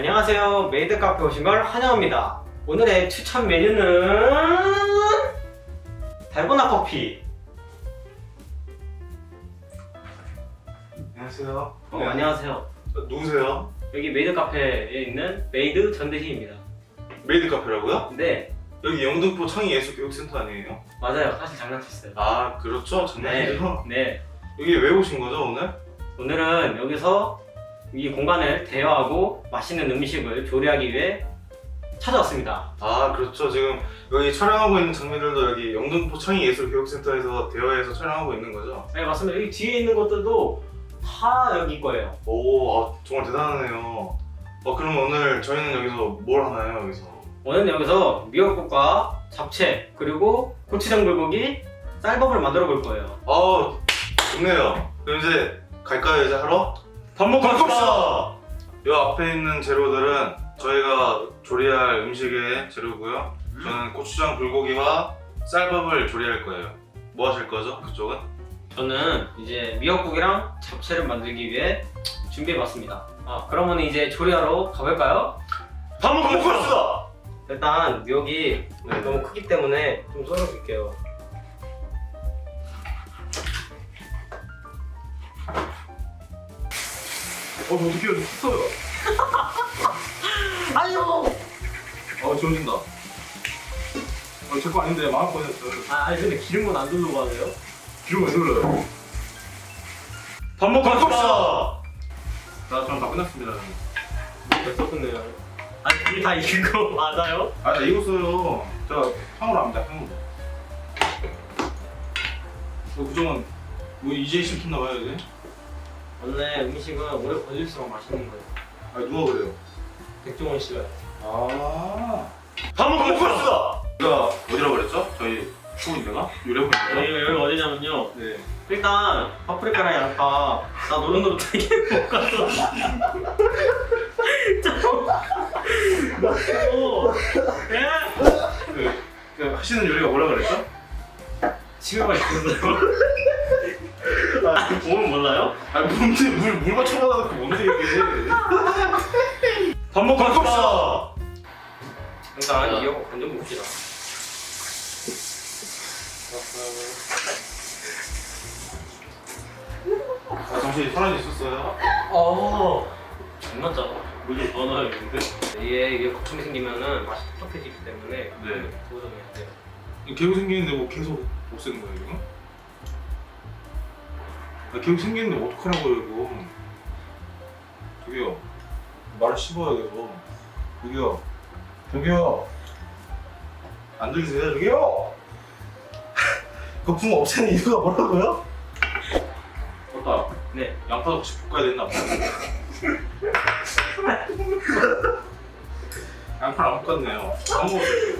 안녕하세요. 메이드 카페 오신 걸 환영합니다. 오늘의 추천 메뉴는 달고나 커피. 안녕하세요. 어, 안녕하세요. 누구세요? 여기 메이드 카페에 있는 메이드 전대희입니다. 메이드 카페라고요? 네, 여기 영등포 청이예술교육센터 아니에요? 맞아요. 사실 장난쳤어요. 아 그렇죠. 장난이죠. 네. 여기 왜 오신 거죠 오늘? 오늘은 여기서 이 공간을 대여하고 맛있는 음식을 조리하기 위해 찾아왔습니다. 아 그렇죠. 지금 여기 촬영하고 있는 장면들도 여기 영등포 청이예술교육센터에서 대여해서 촬영하고 있는 거죠? 네, 맞습니다. 여기 뒤에 있는 것들도 다 여기 거예요. 오 아, 정말 대단하네요. 어 그럼 오늘 저희는 여기서 뭘 하나요 여기서? 오늘은 여기서 미역국과 잡채 그리고 고추장 불고기 쌀밥을 만들어 볼 거예요. 아 좋네요. 그럼 이제 갈까요 이제 하러? 밥 먹고 갑시다. 이 앞에 있는 재료들은 저희가 조리할 음식의 재료고요. 저는 고추장 불고기와 쌀밥을 조리할 거예요. 뭐 하실 거죠? 그쪽은? 저는 이제 미역국이랑 잡채를 만들기 위해 준비해봤습니다. 아 그러면 이제 조리하러 가볼까요? 밥 먹고 갑시다. 일단 미역이 너무 크기 때문에 좀 썰어줄게요. 어, 어떻게 했어요? 아유! 어, 좋아진다. 어, 제거 아닌데 마음 꺼냈어요. 아 아니 근데 기름은 안 두르고 하세요? 기름 왜 눌러요? 밥 먹고 갑시다. 자, 저는 다 끝났습니다. 벌써 끝내요. 아니 우리 다 익은 거 맞아요? 아, 나 익었어요. 저 향으로 합니다, 향으로. 너 그동안 뭐 이제 시켰나 봐요, 이제? 원래 음식은 오래 걸릴수록 맛있는 거예요. 아, 누가 그래요? 백종원 씨가. 아. 밥 먹고 갑시다. 우리가 어디라고 그랬죠? 저희 초인데가 요리해보니까. 저희가 여기 어디냐면요. 네. 일단 파프리카랑 양파 나 노릇노릇하게 볶아서 오, 예? 그, 그 하시는 요리가 뭐라 그랬죠? 지금 맛있어요. 아, 보면 몰라요? 아 뭔데 물, 물 맞춰봐도 그 뭔데 이게 밥 먹고 갑시다 일단 이거 건져 봅시다. 아 잠시 사람이 있었어요 어, 정말 짜다. 물좀 더 넣어야겠는데? 얘 이게 거품이 생기면은 맛이 텁텁해지기 때문에 네. 조정해야 돼요. 계속 생기는데 뭐 계속 못 쓰는 거예요 이거? 아, 계속 생기는데 뭐 어떡하라고요 이거 저기요 말을 씹어야 돼요 저기요 저기요 안 들리세요 저기요 거품 없애는 이유가 뭐라고요? 맞다 네. 양파도 혹시 볶아야 됐나 봐. 양파를 안 볶았네요. 까먹었어요.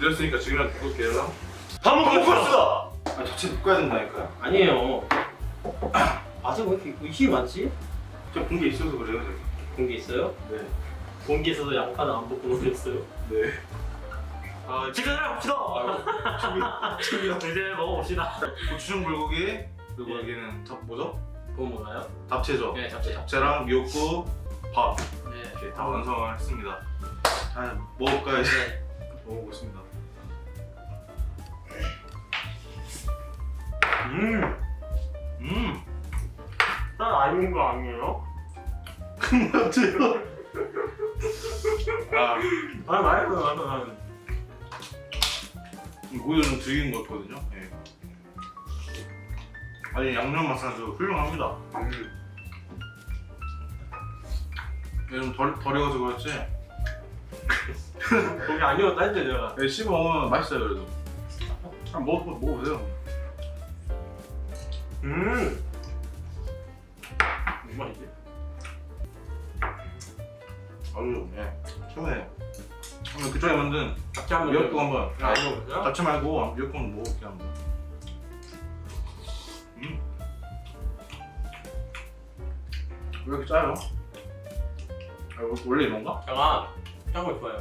늦었으니까 지금이라도 볶을게요. 밥 먹고 볶았어! 아, 자체 볶아야 된다니까요. 아니에요. 아직 왜 이렇게 힘이 많지? 제가 본 게 있어서 그래요, 저기. 공기 있어요? 네. 공기에서도 양파는 안 볶고 놓겠어요. 네. 아, 지금 해봅시다. 저기, 저기요. 이제 먹어봅시다. 고추장 불고기, 그리고 네. 여기는 잡, 뭐죠? 그건 뭐나요? 잡채죠? 네, 잡채. 잡채랑 미역국, 밥. 네. 이렇게 다 완성을 했습니다. 자, 먹어볼까요, 이제? 네. 먹어보겠습니다. 음, 음! 딱 아닌 거 아니에요? 맞아요. 아, 아, 맛있어요, 맛있어요. 고기를 좀 들긴 것 같거든요. 예. 아니 양념 맛은 훌륭합니다. 얘좀 덜, 덜해가지고 그렇지. 거기 아니었다 했죠, 제가. 예, 씹어 먹으면 맛있어요 그래도. 한번 먹어 먹어보세요. 음. 무슨 맛이지? 아주 예 최고네요. 그럼 그쪽에 만든 잡채 한번 미역국 한번. 아, 아, 먹어보세요. 잡채 말고 미역국 한번 먹어볼게요 한번. 음. 왜 이렇게 짜요? 아, 원래 이런가? 제가 짠 거 좋아해요.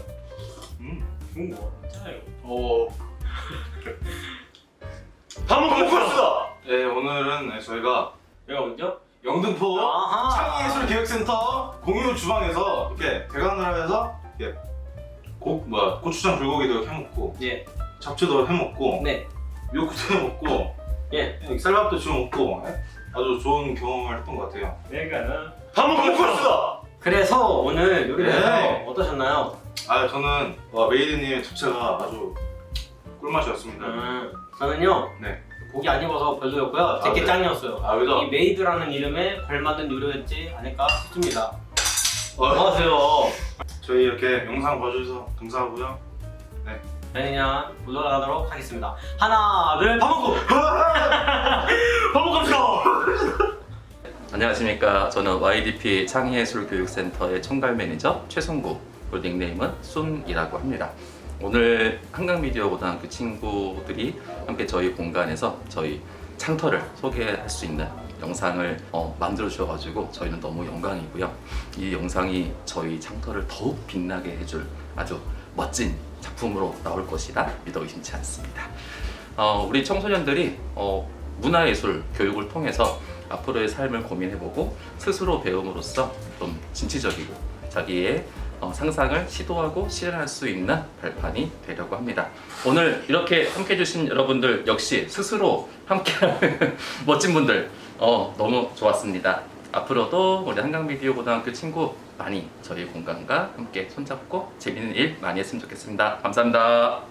음. 좋은 거 짜요. 어. 밥 먹고 갑시다. 예, 오늘은 네, 저희가 내가 먼저 영등포 아하. 창의예술기획센터 공유 주방에서 이렇게 대관을 하면서 이렇게 고, 뭐야, 고추장 불고기도 해먹고 예. 잡채도 해먹고 네. 미역국도 해먹고 예. 쌀밥도 지어 먹고 아주 좋은 경험을 했던 것 같아요. 내가는 밥 먹고 싶었어! 그래서 오늘 요리를 해서 네. 어떠셨나요? 아 저는 와, 메이드님의 잡채가 아주 꿀맛이었습니다. 음, 저는요. 네. 고기 안 입어서 별로였고요. 제게 네. 짱이었어요. 아 왜죠? 이 메이드라는 이름에 걸맞는 요리였지 않을까 싶습니다. 어, 안녕하세요. 저희 이렇게 영상 봐주셔서 감사하고요. 저희는 물러나도록 하겠습니다. 하나, 둘, 밥 먹고! 밥 먹고 갑시다! 안녕하십니까. 저는 YDP 창의예술교육센터의 총괄 매니저 최성구, 그리고 닉네임은 쏜이라고 합니다. 오늘 한강미디어 고등학교 친구들이 함께 저희 공간에서 저희 창터를 소개할 수 있는 영상을 어, 만들어 주셔가지고 저희는 너무 영광이고요. 이 영상이 저희 창터를 더욱 빛나게 해줄 아주 멋진 작품으로 나올 것이라 믿어 의심치 않습니다. 어, 우리 청소년들이 어, 문화예술 교육을 통해서 앞으로의 삶을 고민해보고 스스로 배움으로써 좀 진취적이고 자기의 어, 상상을 시도하고 실현할 수 있는 발판이 되려고 합니다. 오늘 이렇게 함께 해주신 여러분들 역시 스스로 함께하는 멋진 분들 어, 너무 좋았습니다. 앞으로도 우리 한강미디어 고등학교 친구 많이 저희 공간과 함께 손잡고 재밌는 일 많이 했으면 좋겠습니다. 감사합니다.